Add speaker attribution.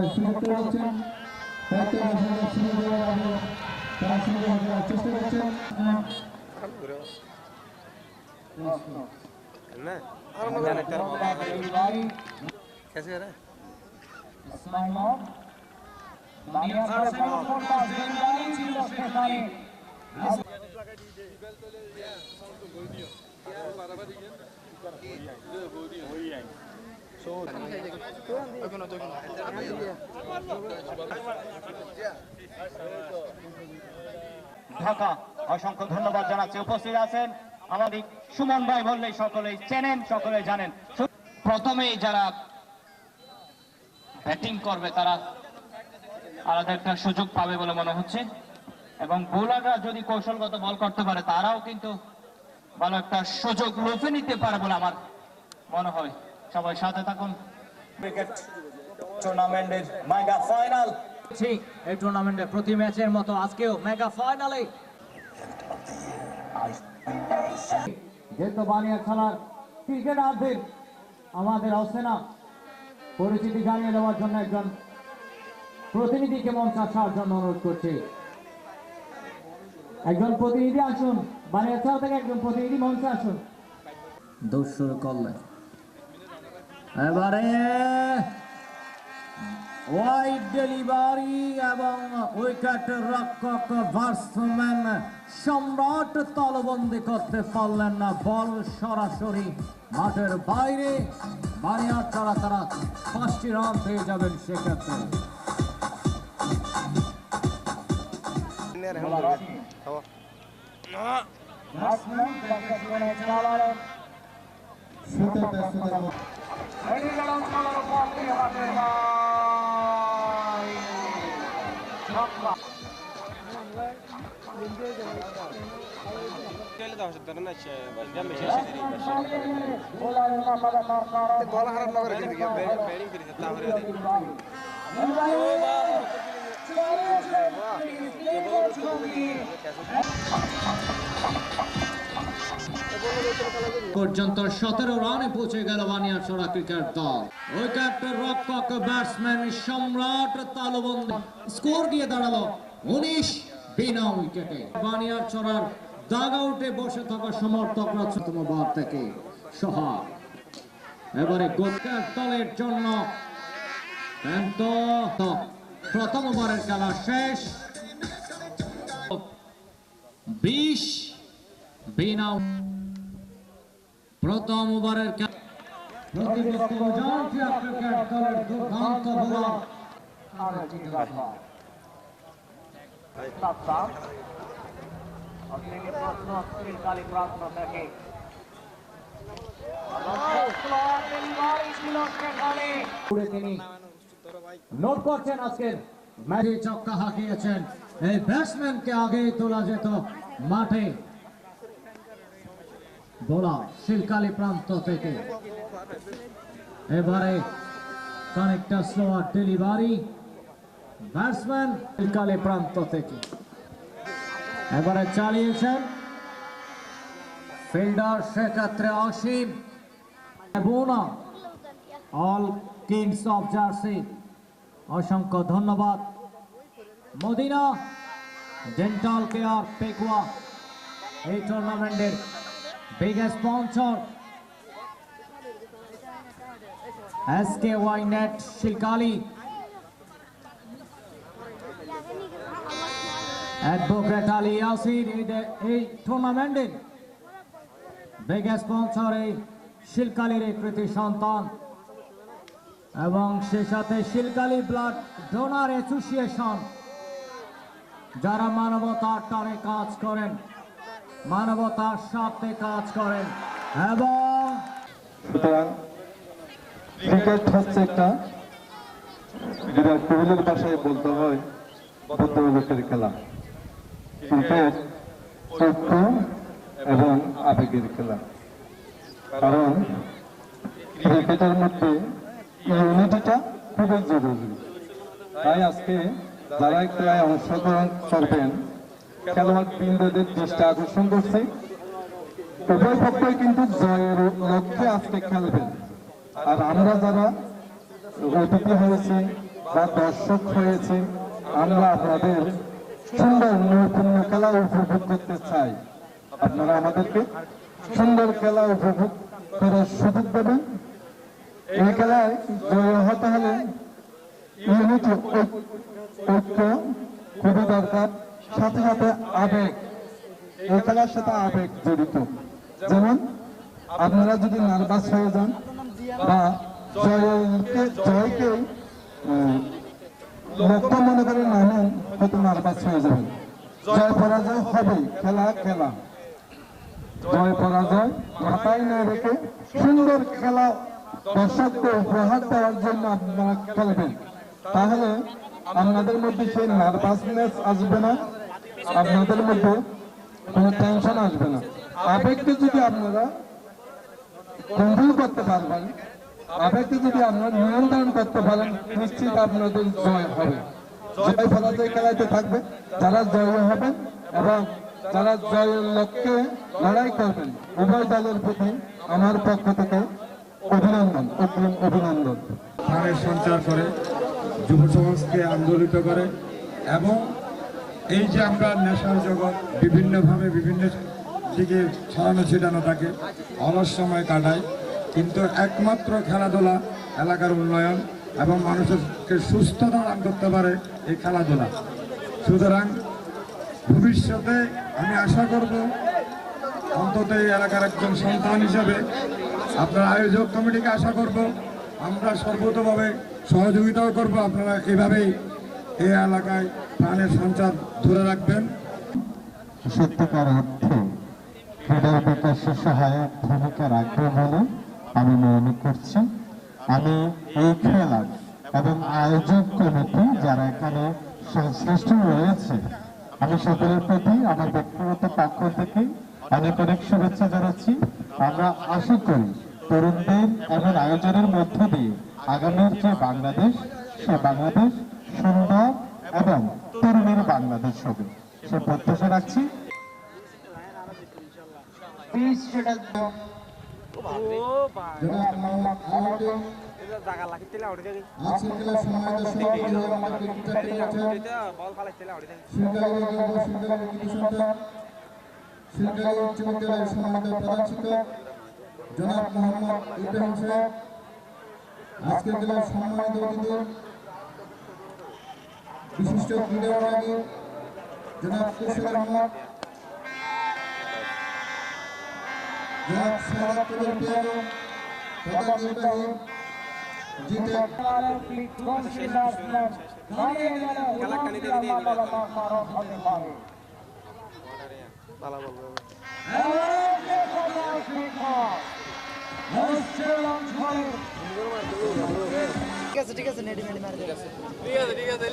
Speaker 1: সুযোগ করে যাচ্ছেন দায়িত্ব বসানোর সুযোগ দেওয়ার আগে তারা সুযোগ দেওয়ার চেষ্টা করছেন
Speaker 2: না कैसे है
Speaker 3: ঢাকা, অসংখ্য ধন্যবাদ জানাচ্ছি। উপস্থিত আছেন আমাদের সুমন ভাই বললেই সকলেই চেনেন, সকলেই জানেন। প্রথমেই যারা ব্যাটিং করবে, তারা আলাদা একটা সুযোগ পাবে বলে মনে হচ্ছে। এবং বোলাররা যদি কৌশলগত বল করতে পারে, তারাও কিন্তু ভালো একটা সুযোগ লুফে নিতে পারে বলে আমার মনে হয়। সবাই সাথে থাকুন। ক্রিকেট টুর্নামেন্টের মেগা ফাইনাল ঠিক
Speaker 4: এই টুর্নামেন্টে প্রতি ম্যাচের মতো আজকেও মেগা ফাইনালে যেহেতু বানিয়া খেলার ক্রিকেটারদের আমাদের অসেনা পরিচিতি জানিয়ে দেওয়ার জন্য একজন প্রতিনিধিকে মঞ্চ আসার জন্য অনুরোধ করছি। একজন প্রতিনিধি আসুন বানিয়া খেলা থেকে একজন প্রতিনিধি মঞ্চে আসুন। দস্যুর করলেন এবারে ওয়াইড ডেলিভারি এবং উইকেট রক্ষক ব্যাটসম্যান সম্রাট তলবন্দি করতে পারলেন না। বল সরাসরি মাঠের বাইরে। বানিয়ার ছাড়া তারা পাঁচটি রান পেয়ে যাবেন সেক্ষেত্রে।
Speaker 2: Golaharan Nagar
Speaker 4: পর্যন্ত সতেরো রানে পৌঁছে গেল বানিয়ার ছড়া ক্রিকেট দল। উইকেট রক্ষক ব্যাটসম্যান সম্রাট তালবন্দি। স্কোর দিয়ে দাঁড়াল উনিশ বিনা উইকেটে। বানিয়ার ছড়ার দাগ আউটে বসে থাকা সমর্থকরা প্রথম বার থেকে। সোহাগ, এবারে গোলকার দলের জন্য প্রথম ওভারের খেলা শেষ। বিশ বিনা প্রথম ওভারের খে- প্রতিপক্ষ অজান্তে ক্রিকেট দলের দুর্দান্ত বোলার পুরো তিনি নোট করছেন আজকের ম্যাচে। চক্কা হাঁকিয়েছেন। এই ব্যাটসম্যানকে আগে তোলা যেত মাঠে। বোলা শিলকালি প্রান্ত থেকে। এবারে কানেকটা স্লোয়ার ডেলিভারি ব্যাটসম্যান শিলকালি প্রান্ত থেকে। এবারে চালিয়েছেন ফিল্ডার সেক্ষেত্রে অসীম বোনা। অল কিংস অফ জার্সি অসংখ্য ধন্যবাদ। মদিনা ডেন্টাল কেয়ার পেকুয়া এই টুর্নামেন্টের biggest sponsor. SKY Net, Shilkali. Advocate Ali Yasir এই টুর্নামেন্টের বিগেস্ট স্পন্সর এই শিলকালির এই কৃতি সন্তান। এবং সে সাথে শিলকালি ব্লাড ডোনার অ্যাসোসিয়েশন যারা মানবতার টানে কাজ করেন। মানবতার সাথে কাজ করেন এবং
Speaker 1: সুতরাং ক্রিকেট হচ্ছে একটা কোহলির ভাষায় বলতে হয় খেলা। ক্রিকেট এবং আবেগের খেলা। কারণ ক্রিকেটের মধ্যে ইউনিটিটা খুবই জরুরি। তাই আজকে যারা খেলায় অংশগ্রহণ করবেন খেলোয়াড় দৃষ্টি আকর্ষণ করছে। উভয় পক্ষই কিন্তু জয়ের লক্ষ্যে আজকে খেলবেন। আর আমরা যারা অতিথি হয়েছি বা দর্শক হয়েছি, আমরা আপনাদের সুন্দর নৈপুণ্য খেলা উপভোগ করতে চাই। আপনারা আমাদেরকে সুন্দর খেলা উপভোগ করার সুযোগ দেবেন। এই খেলায় জয় হতে হলে ইউনিটি ঐক্য খুবই দরকার। সাথে সাথে আবেগ খেলার সাথে আবেগ জড়িত। যেমন, আপনারা যদি নার্ভাস হয়ে যান বা জয়কে জয়কে লক্ষ্য মনে করে নামেন, হয়তো নার্ভাস হয়ে যাবেন। জয় পরাজয় হবে, খেলা খেলা। জয় পরাজয় মাথায় না রেখে সুন্দর খেলা দর্শককে উপহার দেওয়ার জন্য আপনারা খেলবেন। তাহলে আপনাদের মধ্যে সেই নার্ভাসনেস আসবে না। আপনাদের মধ্যে কোনো টেনশন আসবে না। আবেগকে যদি আপনারা কন্ট্রোল করতে পারবেন আবেগকে যদি আপনারা নিয়ন্ত্রণ করতে পারেন, নিশ্চিত আপনাদের জয় হবে। জয় পরাজয় খেলাতে থাকবে। যারা জয় হবেন এবং যারা জয়ের লক্ষ্যে লড়াই করবেন, উভয় দলের প্রতি আমার পক্ষ থেকে অভিনন্দন, অগ্রিম অভিনন্দন।
Speaker 5: সঞ্চার করে যুব সমাজকে আন্দোলিত করে এবং এই যে আমরা নেশার জগৎ বিভিন্নভাবে বিভিন্ন দিকে ছড়ানো ছিটানো থাকে, অলস সময় কাটায়, কিন্তু একমাত্র খেলাধুলা এলাকার উন্নয়ন এবং মানুষকে সুস্থতা দান করতে পারে এই খেলাধুলা। সুতরাং ভবিষ্যতে আমি আশা করব অন্তত এই এলাকার একজন সন্তান হিসাবে আপনার আয়োজক কমিটিকে আশা করব, আমরা সর্বতভাবে সহযোগিতাও করব, আপনারা এভাবেই এই এলাকায় প্রাণের সঞ্চার ধরে রাখবেন।
Speaker 1: সত্যিকার অর্থে ক্রীড়ার বিকাশে সহায়ক ভূমিকা রাখবে বলে আমি মনে করছি। আমি এই খেলার এবং আয়োজক কমিটি যারা এখানে সংশ্লিষ্ট রয়েছে, আমি সকলের প্রতি আমার ব্যক্তিগত পক্ষ থেকে অনেক অনেক শুভেচ্ছা জানাচ্ছি। আমরা আশা করি তরুণদের এবং আয়োজনের মধ্য দিয়ে আগামীর যে বাংলাদেশ, সে বাংলাদেশ সুন্দর এবং তরুণের বাংলাদেশ হবে সে প্রত্যাশা রাখছি।
Speaker 2: জনাব মোহাম্মদ
Speaker 1: ইব্রাহিম সাহেব, আজকের খেলার সম্মানিত অতিথি। বিশিষ্ট ক্রীড়াবিদ জনাব কুশল আহমদ জনাব শাহাদুল পিয়ানো প্রধান নির্বাহী জিতে
Speaker 2: দিয়ে দিয়ে ভালো আছে
Speaker 6: ঠিক আছে নেডি মেডি মার
Speaker 2: ঠিক আছে ঠিক আছে